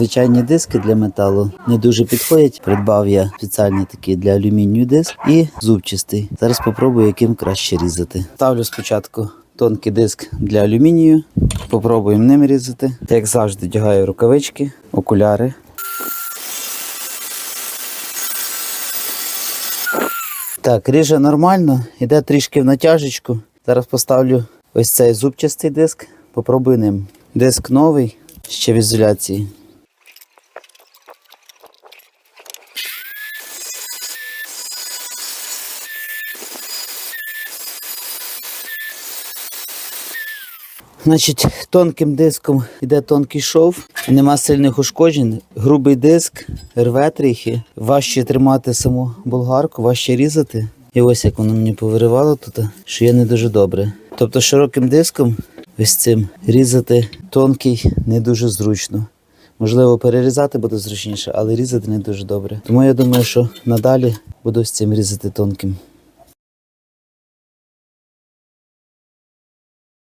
Звичайні диски для металу не дуже підходять. Придбав я спеціальний такий для алюмінію диск і зубчастий. Зараз спробую, яким краще різати. Ставлю спочатку тонкий диск для алюмінію. Попробуємо ним різати. Як завжди, одягаю рукавички, окуляри. Так, ріже нормально, іде трішки в натяжечку. Зараз поставлю ось цей зубчастий диск, попробую ним. Диск новий, ще в ізоляції. Значить, тонким диском йде тонкий шов, нема сильних ушкоджень. Грубий диск, рве трохи, важче тримати саму болгарку, важче різати. І ось як воно мені повиривало тут, що є не дуже добре. Тобто широким диском, ось цим різати тонкий не дуже зручно. Можливо, перерізати буде зручніше, але різати не дуже добре. Тому я думаю, що надалі буду з цим різати тонким.